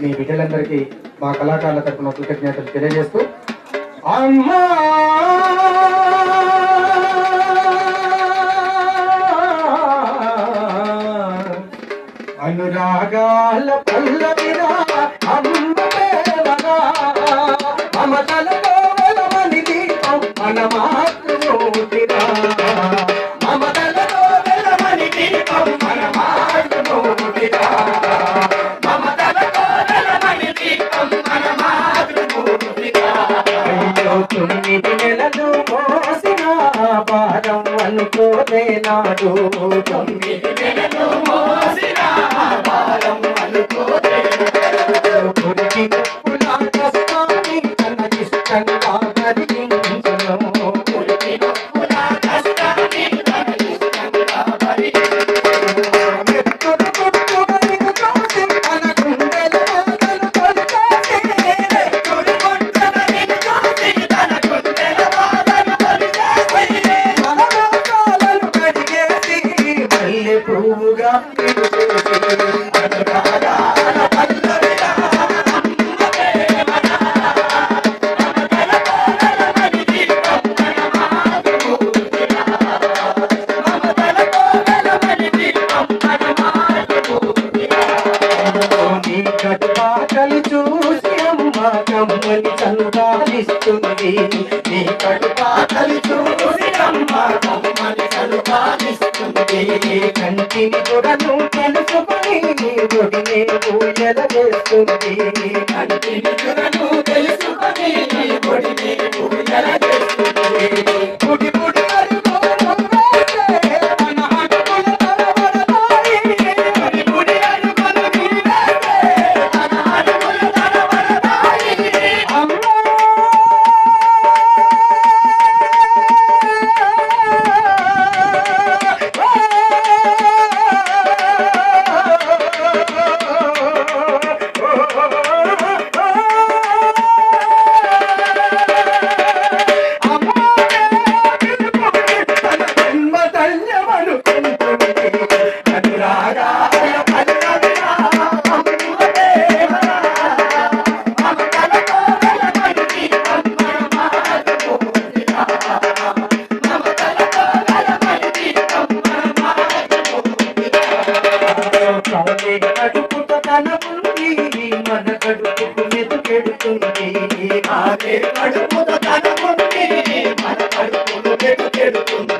మీ బిడ్డలందరికీ మా కళాకారుల తరఫున కృతజ్ఞతలు తెలియజేస్తూ అమ్మా! అనురాగాల పల్లవిరా తొమ్మిది నెలలు మోసిన పాదం అనుకోలేనాడు తొమ్మిది నెలలు మోసిన పాదం అనుకో నీ కడుపాకలి చూసి అమ్మ కమ్మని కడుపాలిస్తుంది కంటిని గుడను తెలుసుకొని నీ గుడిని పూజల చేస్తుంది కంటిని గుడను తెలుసుకొని నీ గుడిని పూజల చేస్తుంది మనమే కడుపున కనుకుంటే మన కడుపులు వెడుకెడుతుంది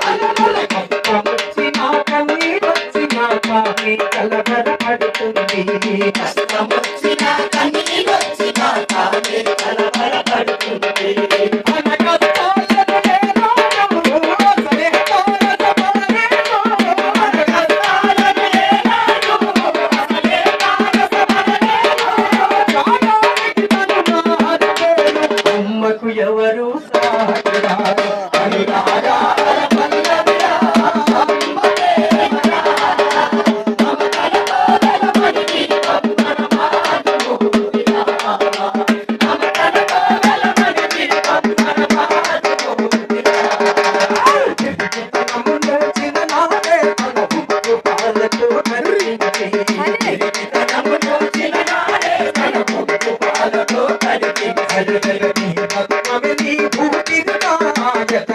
కలవరపడుతుంది కష్టమొచ్చినా కన్నీరొచ్చినా తానే కలవరపడుతుంది ಯವ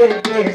কে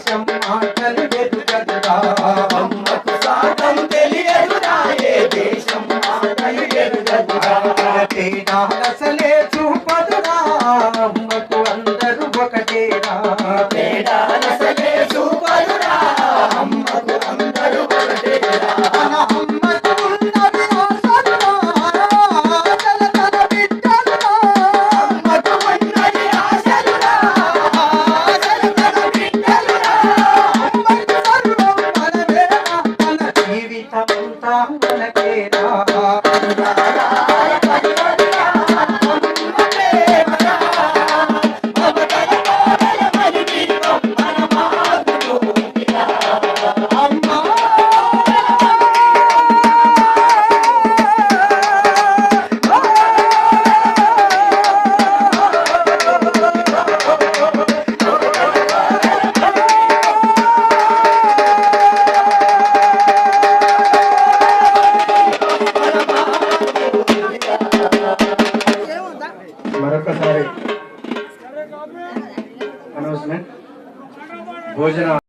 멋지나.